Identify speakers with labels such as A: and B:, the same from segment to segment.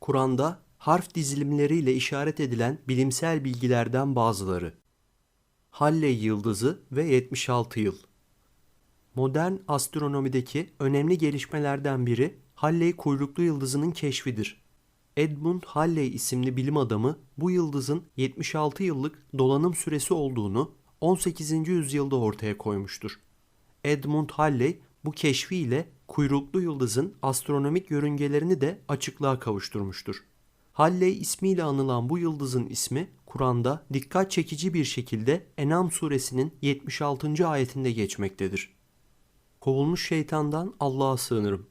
A: Kur'an'da harf dizilimleriyle işaret edilen bilimsel bilgilerden bazıları. Halley yıldızı ve 76 yıl. Modern astronomideki önemli gelişmelerden biri Halley kuyruklu yıldızının keşfidir. Edmund Halley isimli bilim adamı bu yıldızın 76 yıllık dolanım süresi olduğunu 18. yüzyılda ortaya koymuştur. Edmund Halley bu keşfiyle kuyruklu yıldızın astronomik yörüngelerini de açıklığa kavuşturmuştur. Halley ismiyle anılan bu yıldızın ismi Kur'an'da dikkat çekici bir şekilde Enam suresinin 76. ayetinde geçmektedir. Kovulmuş şeytandan Allah'a sığınırım.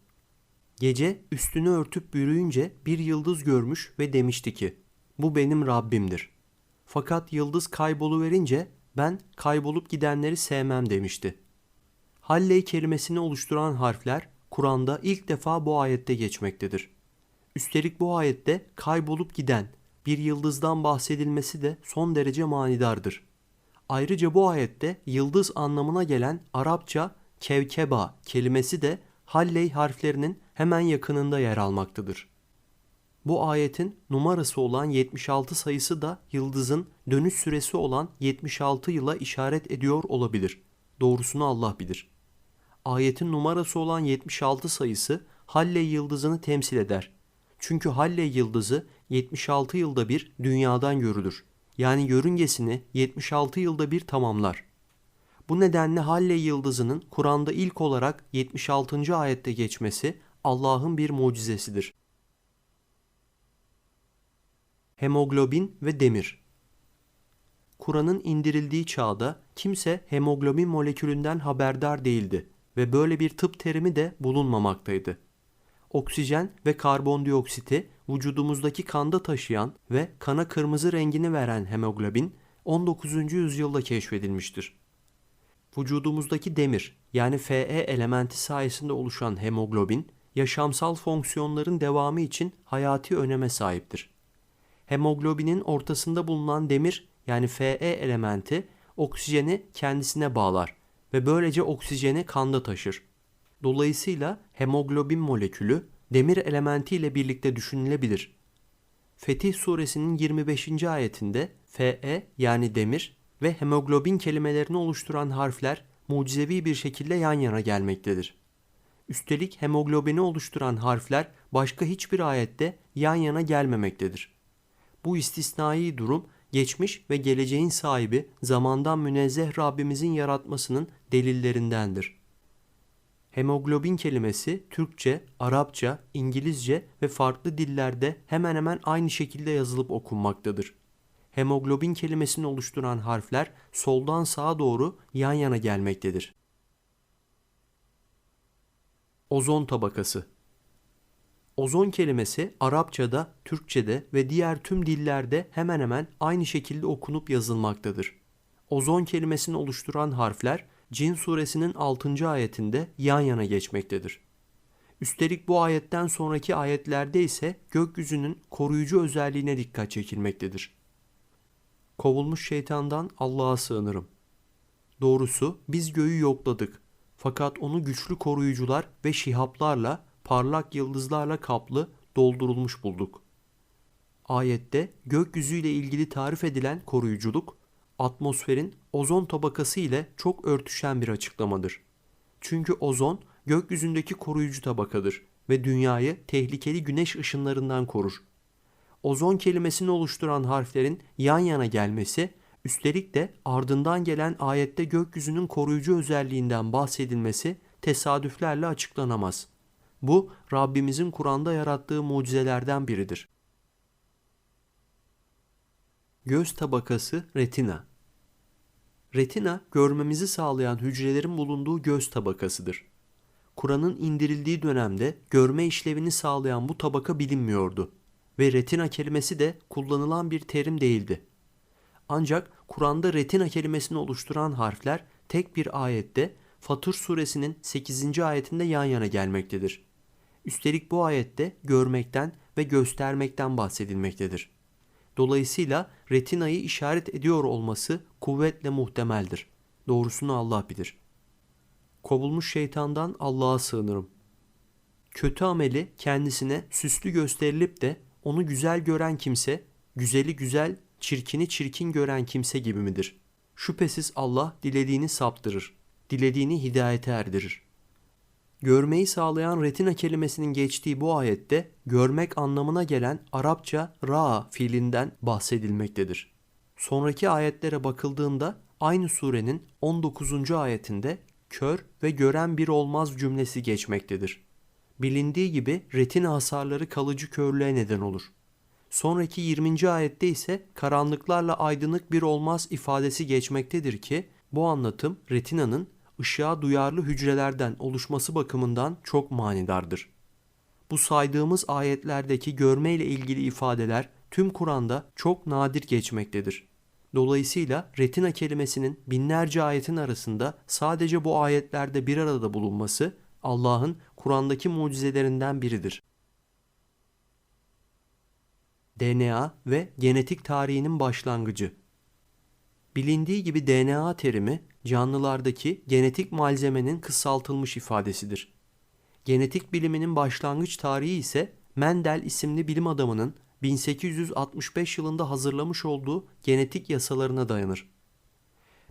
A: Gece üstünü örtüp bürüyünce bir yıldız görmüş ve demişti ki, bu benim Rabbimdir. Fakat yıldız kayboluverince ben kaybolup gidenleri sevmem demişti. Halley kelimesini oluşturan harfler Kur'an'da ilk defa bu ayette geçmektedir. Üstelik bu ayette kaybolup giden bir yıldızdan bahsedilmesi de son derece manidardır. Ayrıca bu ayette yıldız anlamına gelen Arapça kevkeba kelimesi de Halley harflerinin hemen yakınında yer almaktadır. Bu ayetin numarası olan 76 sayısı da yıldızın dönüş süresi olan 76 yıla işaret ediyor olabilir. Doğrusunu Allah bilir. Ayetin numarası olan 76 sayısı Halley yıldızını temsil eder. Çünkü Halley yıldızı 76 yılda bir dünyadan görülür. Yani yörüngesini 76 yılda bir tamamlar. Bu nedenle Halley yıldızının Kur'an'da ilk olarak 76. ayette geçmesi Allah'ın bir mucizesidir. Hemoglobin ve demir Kur'an'ın indirildiği çağda kimse hemoglobin molekülünden haberdar değildi ve böyle bir tıp terimi de bulunmamaktaydı. Oksijen ve karbondioksiti vücudumuzdaki kanda taşıyan ve kana kırmızı rengini veren hemoglobin 19. yüzyılda keşfedilmiştir. Vücudumuzdaki demir yani Fe elementi sayesinde oluşan hemoglobin yaşamsal fonksiyonların devamı için hayati öneme sahiptir. Hemoglobinin ortasında bulunan demir yani Fe elementi oksijeni kendisine bağlar ve böylece oksijeni kanda taşır. Dolayısıyla hemoglobin molekülü demir elementi ile birlikte düşünülebilir. Fetih suresinin 25. ayetinde Fe yani demir ve hemoglobin kelimelerini oluşturan harfler mucizevi bir şekilde yan yana gelmektedir. Üstelik hemoglobini oluşturan harfler başka hiçbir ayette yan yana gelmemektedir. Bu istisnai durum geçmiş ve geleceğin sahibi zamandan münezzeh Rabbimizin yaratmasının delillerindendir. Hemoglobin kelimesi Türkçe, Arapça, İngilizce ve farklı dillerde hemen hemen aynı şekilde yazılıp okunmaktadır. Hemoglobin kelimesini oluşturan harfler soldan sağa doğru yan yana gelmektedir. Ozon tabakası Ozon kelimesi Arapçada, Türkçede ve diğer tüm dillerde hemen hemen aynı şekilde okunup yazılmaktadır. Ozon kelimesini oluşturan harfler Cin suresinin 6. ayetinde yan yana geçmektedir. Üstelik bu ayetten sonraki ayetlerde ise gökyüzünün koruyucu özelliğine dikkat çekilmektedir. Kovulmuş şeytandan Allah'a sığınırım. Doğrusu biz göğü yokladık fakat onu güçlü koruyucular ve şihaplarla parlak yıldızlarla kaplı doldurulmuş bulduk. Ayette gökyüzüyle ilgili tarif edilen koruyuculuk atmosferin ozon tabakası ile çok örtüşen bir açıklamadır. Çünkü ozon gökyüzündeki koruyucu tabakadır ve dünyayı tehlikeli güneş ışınlarından korur. Ozon kelimesini oluşturan harflerin yan yana gelmesi, üstelik de ardından gelen ayette gökyüzünün koruyucu özelliğinden bahsedilmesi tesadüflerle açıklanamaz. Bu Rabbimizin Kur'an'da yarattığı mucizelerden biridir. Göz tabakası retina. Retina görmemizi sağlayan hücrelerin bulunduğu göz tabakasıdır. Kur'an'ın indirildiği dönemde görme işlevini sağlayan bu tabaka bilinmiyordu ve retina kelimesi de kullanılan bir terim değildi. Ancak Kur'an'da retina kelimesini oluşturan harfler tek bir ayette Fatır suresinin 8. ayetinde yan yana gelmektedir. Üstelik bu ayette görmekten ve göstermekten bahsedilmektedir. Dolayısıyla retinayı işaret ediyor olması kuvvetle muhtemeldir. Doğrusunu Allah bilir. Kovulmuş şeytandan Allah'a sığınırım. Kötü ameli kendisine süslü gösterilip de onu güzel gören kimse, güzeli güzel, çirkini çirkin gören kimse gibi midir? Şüphesiz Allah dilediğini saptırır, dilediğini hidayete erdirir. Görmeyi sağlayan retina kelimesinin geçtiği bu ayette görmek anlamına gelen Arapça ra fiilinden bahsedilmektedir. Sonraki ayetlere bakıldığında aynı surenin 19. ayetinde kör ve gören bir olmaz cümlesi geçmektedir. Bilindiği gibi retina hasarları kalıcı körlüğe neden olur. Sonraki 20. ayette ise karanlıklarla aydınlık bir olmaz ifadesi geçmektedir ki bu anlatım retinanın ışığa duyarlı hücrelerden oluşması bakımından çok manidardır. Bu saydığımız ayetlerdeki görme ile ilgili ifadeler tüm Kur'an'da çok nadir geçmektedir. Dolayısıyla retina kelimesinin binlerce ayetin arasında sadece bu ayetlerde bir arada bulunması Allah'ın Kur'an'daki mucizelerinden biridir. DNA ve genetik tarihinin başlangıcı Bilindiği gibi DNA terimi canlılardaki genetik malzemenin kısaltılmış ifadesidir. Genetik biliminin başlangıç tarihi ise Mendel isimli bilim adamının 1865 yılında hazırlamış olduğu genetik yasalarına dayanır.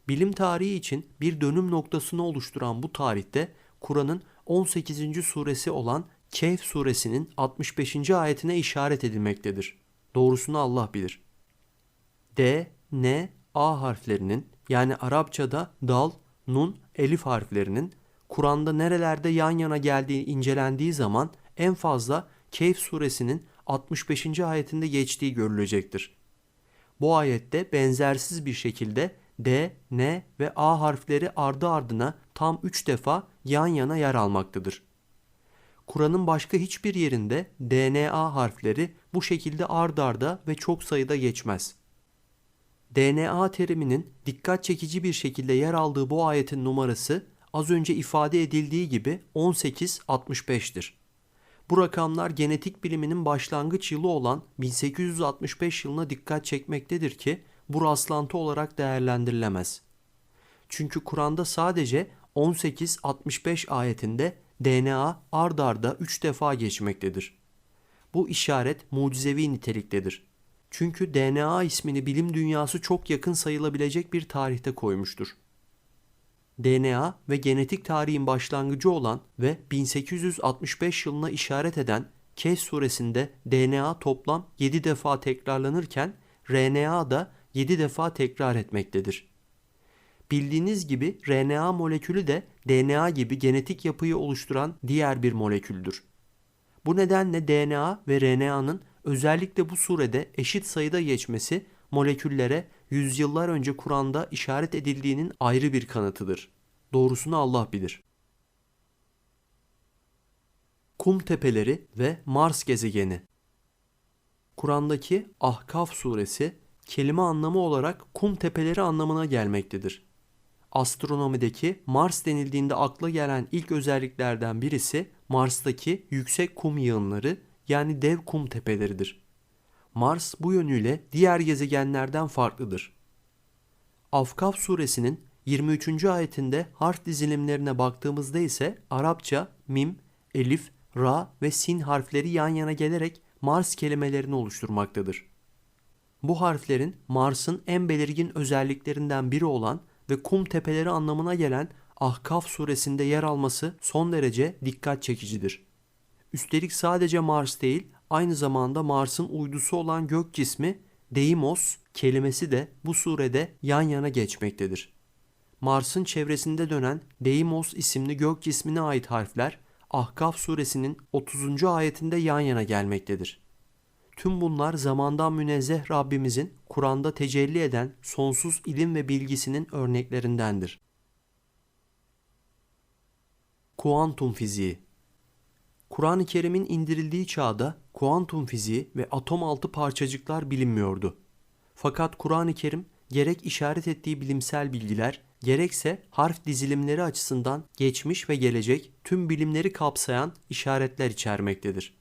A: Bilim tarihi için bir dönüm noktasını oluşturan bu tarihte Kur'an'ın 18. suresi olan Kehf suresinin 65. ayetine işaret edilmektedir. Doğrusunu Allah bilir. D, N, A harflerinin yani Arapçada dal, nun, elif harflerinin Kur'an'da nerelerde yan yana geldiği incelendiği zaman en fazla Kehf suresinin 65. ayetinde geçtiği görülecektir. Bu ayette benzersiz bir şekilde D, N ve A harfleri ardı ardına tam 3 defa yan yana yer almaktadır. Kur'an'ın başka hiçbir yerinde DNA harfleri bu şekilde ard arda ve çok sayıda geçmez. DNA teriminin dikkat çekici bir şekilde yer aldığı bu ayetin numarası az önce ifade edildiği gibi 1865'tir. Bu rakamlar genetik biliminin başlangıç yılı olan 1865 yılına dikkat çekmektedir ki bu rastlantı olarak değerlendirilemez. Çünkü Kur'an'da sadece 1865 ayetinde DNA ard arda 3 defa geçmektedir. Bu işaret mucizevi niteliktedir. Çünkü DNA ismini bilim dünyası çok yakın sayılabilecek bir tarihte koymuştur. DNA ve genetik tarihin başlangıcı olan ve 1865 yılına işaret eden Kes suresinde DNA toplam 7 defa tekrarlanırken RNA da 7 defa tekrar etmektedir. Bildiğiniz gibi RNA molekülü de DNA gibi genetik yapıyı oluşturan diğer bir moleküldür. Bu nedenle DNA ve RNA'nın özellikle bu surede eşit sayıda geçmesi moleküllere yüzyıllar önce Kur'an'da işaret edildiğinin ayrı bir kanıtıdır. Doğrusunu Allah bilir. Kum tepeleri ve Mars gezegeni Kur'an'daki Ahkaf suresi kelime anlamı olarak kum tepeleri anlamına gelmektedir. Astronomideki Mars denildiğinde akla gelen ilk özelliklerden birisi Mars'taki yüksek kum yığınları yani dev kum tepeleridir. Mars bu yönüyle diğer gezegenlerden farklıdır. Afkaf suresinin 23. ayetinde harf dizilimlerine baktığımızda ise Arapça mim, elif, ra ve sin harfleri yan yana gelerek Mars kelimelerini oluşturmaktadır. Bu harflerin Mars'ın en belirgin özelliklerinden biri olan ve kum tepeleri anlamına gelen Ahkaf suresinde yer alması son derece dikkat çekicidir. Üstelik sadece Mars değil, aynı zamanda Mars'ın uydusu olan gök cismi Deimos kelimesi de bu surede yan yana geçmektedir. Mars'ın çevresinde dönen Deimos isimli gök cismine ait harfler Ahkaf suresinin 30. ayetinde yan yana gelmektedir. Tüm bunlar zamandan münezzeh Rabbimizin Kur'an'da tecelli eden sonsuz ilim ve bilgisinin örneklerindendir. Kuantum fiziği Kur'an-ı Kerim'in indirildiği çağda kuantum fiziği ve atom altı parçacıklar bilinmiyordu. Fakat Kur'an-ı Kerim gerek işaret ettiği bilimsel bilgiler, gerekse harf dizilimleri açısından geçmiş ve gelecek tüm bilimleri kapsayan işaretler içermektedir.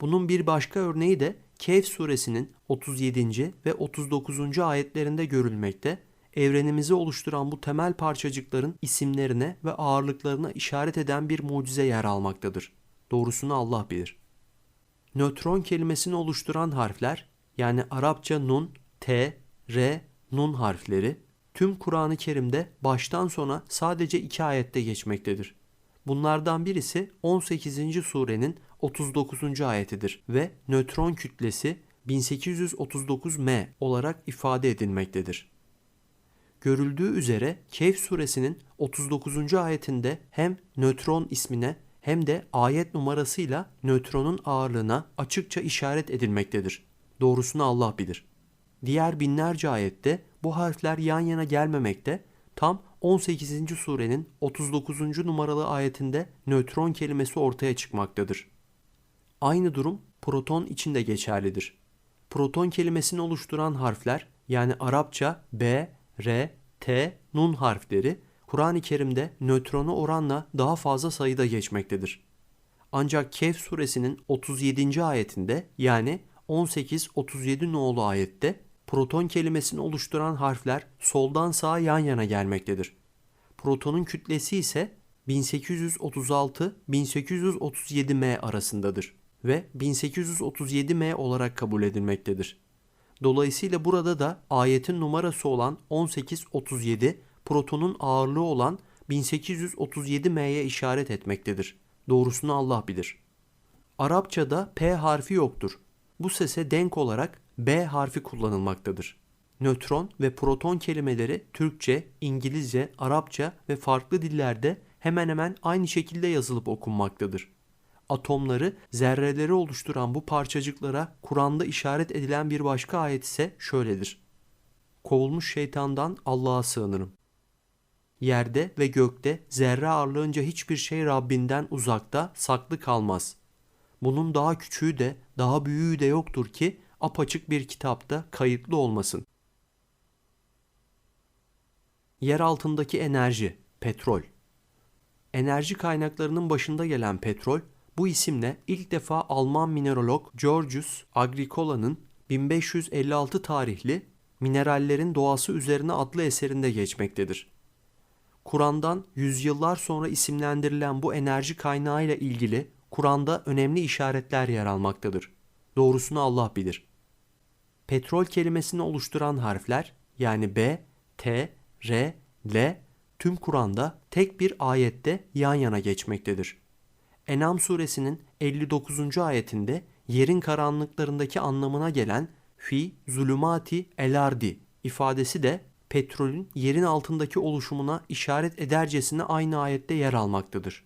A: Bunun bir başka örneği de Kehf suresinin 37. ve 39. ayetlerinde görülmekte, evrenimizi oluşturan bu temel parçacıkların isimlerine ve ağırlıklarına işaret eden bir mucize yer almaktadır. Doğrusunu Allah bilir. Nötron kelimesini oluşturan harfler yani Arapça nun, t, r, nun harfleri tüm Kur'an-ı Kerim'de baştan sona sadece iki ayette geçmektedir. Bunlardan birisi 18. surenin 39. ayetidir ve nötron kütlesi 1839 m olarak ifade edilmektedir. Görüldüğü üzere Kehf suresinin 39. ayetinde hem nötron ismine hem de ayet numarasıyla nötronun ağırlığına açıkça işaret edilmektedir. Doğrusunu Allah bilir. Diğer binlerce ayette bu harfler yan yana gelmemekte, tam 18. surenin 39. numaralı ayetinde nötron kelimesi ortaya çıkmaktadır. Aynı durum proton için de geçerlidir. Proton kelimesini oluşturan harfler yani Arapça B, R, T, Nun harfleri Kur'an-ı Kerim'de nötronu oranla daha fazla sayıda geçmektedir. Ancak Kehf suresinin 37. ayetinde yani 18-37 nolu ayette proton kelimesini oluşturan harfler soldan sağa yan yana gelmektedir. Protonun kütlesi ise 1836-1837 m arasındadır ve 1837 m olarak kabul edilmektedir. Dolayısıyla burada da ayetin numarası olan 1837 protonun ağırlığı olan 1837 m'ye işaret etmektedir. Doğrusunu Allah bilir. Arapçada P harfi yoktur. Bu sese denk olarak B harfi kullanılmaktadır. Nötron ve proton kelimeleri Türkçe, İngilizce, Arapça ve farklı dillerde hemen hemen aynı şekilde yazılıp okunmaktadır. Atomları, zerreleri oluşturan bu parçacıklara Kur'an'da işaret edilen bir başka ayet ise şöyledir. Kovulmuş şeytandan Allah'a sığınırım. Yerde ve gökte zerre ağırlığınca hiçbir şey Rabbinden uzakta, saklı kalmaz. Bunun daha küçüğü de, daha büyüğü de yoktur ki apaçık bir kitapta kayıtlı olmasın. Yer altındaki enerji, petrol. Enerji kaynaklarının başında gelen petrol, bu isimle ilk defa Alman mineralog Georgius Agricola'nın 1556 tarihli Minerallerin Doğası Üzerine adlı eserinde geçmektedir. Kur'an'dan yüzyıllar sonra isimlendirilen bu enerji kaynağı ile ilgili Kur'an'da önemli işaretler yer almaktadır. Doğrusunu Allah bilir. Petrol kelimesini oluşturan harfler yani B, T, R, L tüm Kur'an'da tek bir ayette yan yana geçmektedir. Enam suresinin 59. ayetinde yerin karanlıklarındaki anlamına gelen fi zulümati elardi ifadesi de petrolün yerin altındaki oluşumuna işaret edercesine aynı ayette yer almaktadır.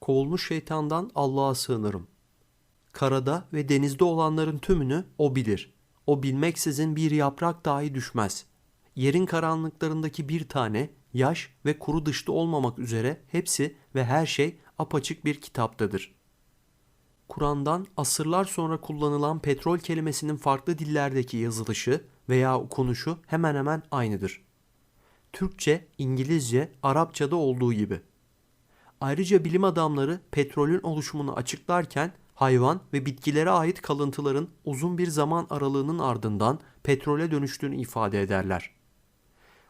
A: Kovulmuş şeytandan Allah'a sığınırım. Karada ve denizde olanların tümünü o bilir. O bilmeksizin bir yaprak dahi düşmez. Yerin karanlıklarındaki bir tane, yaş ve kuru dışlı olmamak üzere hepsi ve her şey apaçık bir kitaptadır. Kur'an'dan asırlar sonra kullanılan petrol kelimesinin farklı dillerdeki yazılışı veya okunuşu hemen hemen aynıdır. Türkçe, İngilizce, Arapçada olduğu gibi. Ayrıca bilim adamları petrolün oluşumunu açıklarken hayvan ve bitkilere ait kalıntıların uzun bir zaman aralığının ardından petrole dönüştüğünü ifade ederler.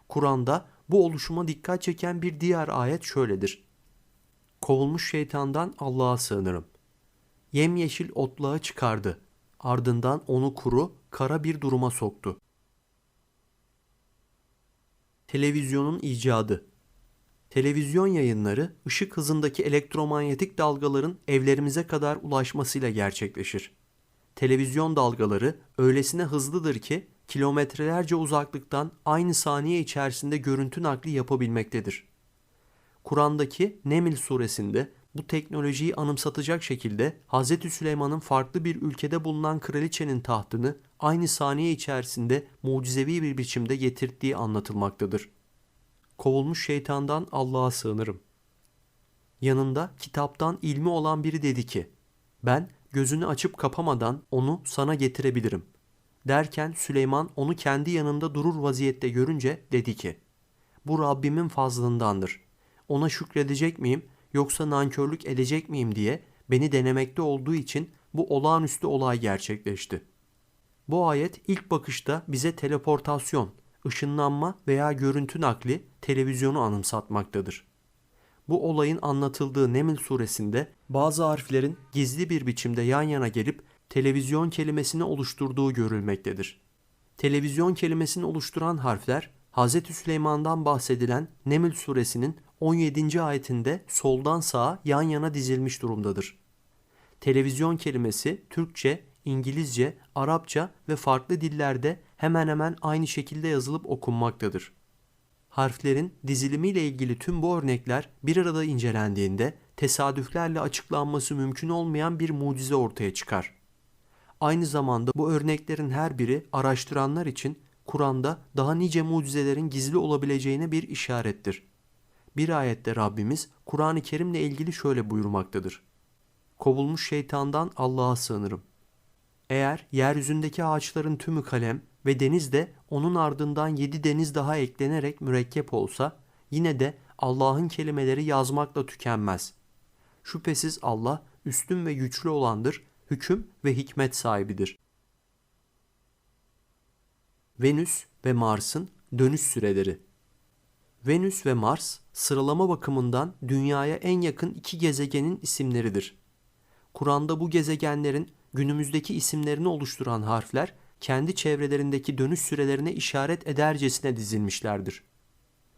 A: Kur'an'da bu oluşuma dikkat çeken bir diğer ayet şöyledir. Kovulmuş şeytandan Allah'a sığınırım. Yemyeşil otlağı çıkardı. Ardından onu kuru, kara bir duruma soktu. Televizyonun icadı Televizyon yayınları ışık hızındaki elektromanyetik dalgaların evlerimize kadar ulaşmasıyla gerçekleşir. Televizyon dalgaları öylesine hızlıdır ki kilometrelerce uzaklıktan aynı saniye içerisinde görüntü nakli yapabilmektedir. Kur'an'daki Neml suresinde bu teknolojiyi anımsatacak şekilde Hz. Süleyman'ın farklı bir ülkede bulunan kraliçenin tahtını aynı saniye içerisinde mucizevi bir biçimde getirttiği anlatılmaktadır. Kovulmuş şeytandan Allah'a sığınırım. Yanında kitaptan ilmi olan biri dedi ki, ben gözünü açıp kapamadan onu sana getirebilirim. Derken Süleyman onu kendi yanında durur vaziyette görünce dedi ki, bu Rabbimin fazlındandır. Ona şükredecek miyim yoksa nankörlük edecek miyim diye beni denemekte olduğu için bu olağanüstü olay gerçekleşti. Bu ayet ilk bakışta bize teleportasyon, ışınlanma veya görüntü nakli televizyonu anımsatmaktadır. Bu olayın anlatıldığı Neml suresinde bazı harflerin gizli bir biçimde yan yana gelip televizyon kelimesini oluşturduğu görülmektedir. Televizyon kelimesini oluşturan harfler Hz. Süleyman'dan bahsedilen Neml suresinin 17. ayetinde soldan sağa yan yana dizilmiş durumdadır. Televizyon kelimesi Türkçe, İngilizce, Arapça ve farklı dillerde hemen hemen aynı şekilde yazılıp okunmaktadır. Harflerin dizilimiyle ilgili tüm bu örnekler bir arada incelendiğinde tesadüflerle açıklanması mümkün olmayan bir mucize ortaya çıkar. Aynı zamanda bu örneklerin her biri araştıranlar için Kur'an'da daha nice mucizelerin gizli olabileceğine bir işarettir. Bir ayette Rabbimiz Kur'an-ı Kerim'le ilgili şöyle buyurmaktadır. Kovulmuş şeytandan Allah'a sığınırım. Eğer yeryüzündeki ağaçların tümü kalem ve deniz de onun ardından yedi deniz daha eklenerek mürekkep olsa yine de Allah'ın kelimeleri yazmakla tükenmez. Şüphesiz Allah üstün ve güçlü olandır, hüküm ve hikmet sahibidir. Venüs ve Mars'ın dönüş süreleri Venüs ve Mars sıralama bakımından dünyaya en yakın iki gezegenin isimleridir. Kur'an'da bu gezegenlerin günümüzdeki isimlerini oluşturan harfler kendi çevrelerindeki dönüş sürelerine işaret edercesine dizilmişlerdir.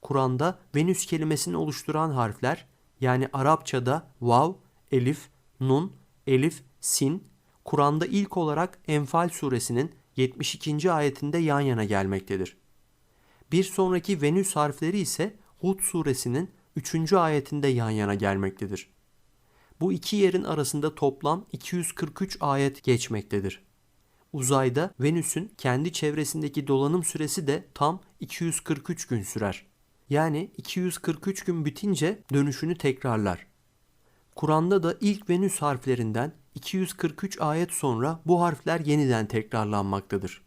A: Kur'an'da Venüs kelimesini oluşturan harfler yani Arapçada vav, elif, nun, elif, sin, Kur'an'da ilk olarak Enfal suresinin 72. ayetinde yan yana gelmektedir. Bir sonraki Venüs harfleri ise Hud suresinin 3. ayetinde yan yana gelmektedir. Bu iki yerin arasında toplam 243 ayet geçmektedir. Uzayda Venüs'ün kendi çevresindeki dolanım süresi de tam 243 gün sürer. Yani 243 gün bitince dönüşünü tekrarlar. Kur'an'da da ilk Venüs harflerinden 243 ayet sonra bu harfler yeniden tekrarlanmaktadır.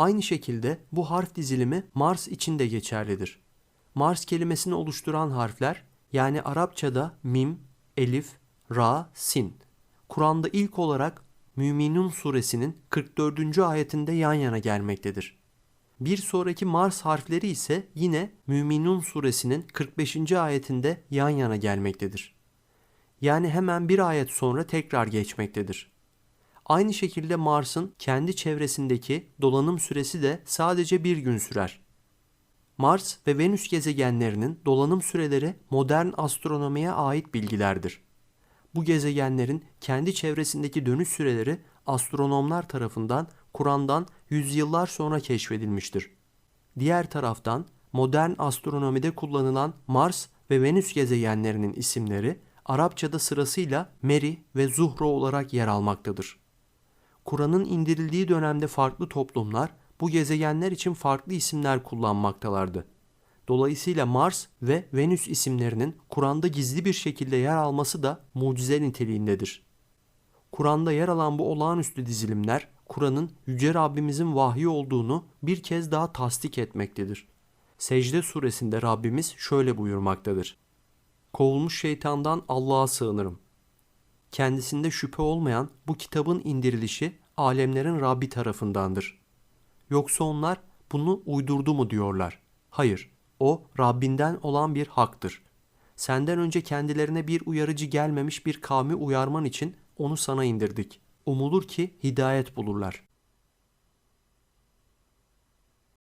A: Aynı şekilde bu harf dizilimi Mars için de geçerlidir. Mars kelimesini oluşturan harfler yani Arapçada mim, elif, ra, sin. Kur'an'da ilk olarak Müminun suresinin 44. ayetinde yan yana gelmektedir. Bir sonraki Mars harfleri ise yine Müminun suresinin 45. ayetinde yan yana gelmektedir. Yani hemen bir ayet sonra tekrar geçmektedir. Aynı şekilde Mars'ın kendi çevresindeki dolanım süresi de sadece bir gün sürer. Mars ve Venüs gezegenlerinin dolanım süreleri modern astronomiye ait bilgilerdir. Bu gezegenlerin kendi çevresindeki dönüş süreleri astronomlar tarafından Kur'an'dan yüzyıllar sonra keşfedilmiştir. Diğer taraftan modern astronomide kullanılan Mars ve Venüs gezegenlerinin isimleri Arapçada sırasıyla Meri ve Zuhra olarak yer almaktadır. Kur'an'ın indirildiği dönemde farklı toplumlar bu gezegenler için farklı isimler kullanmaktalardı. Dolayısıyla Mars ve Venüs isimlerinin Kur'an'da gizli bir şekilde yer alması da mucize niteliğindedir. Kur'an'da yer alan bu olağanüstü dizilimler Kur'an'ın Yüce Rabbimizin vahyi olduğunu bir kez daha tasdik etmektedir. Secde suresinde Rabbimiz şöyle buyurmaktadır. Kovulmuş şeytandan Allah'a sığınırım. Kendisinde şüphe olmayan bu kitabın indirilişi alemlerin Rabbi tarafındandır. Yoksa onlar bunu uydurdu mu diyorlar. Hayır, o Rabbinden olan bir haktır. Senden önce kendilerine bir uyarıcı gelmemiş bir kavmi uyarman için onu sana indirdik. Umulur ki hidayet bulurlar.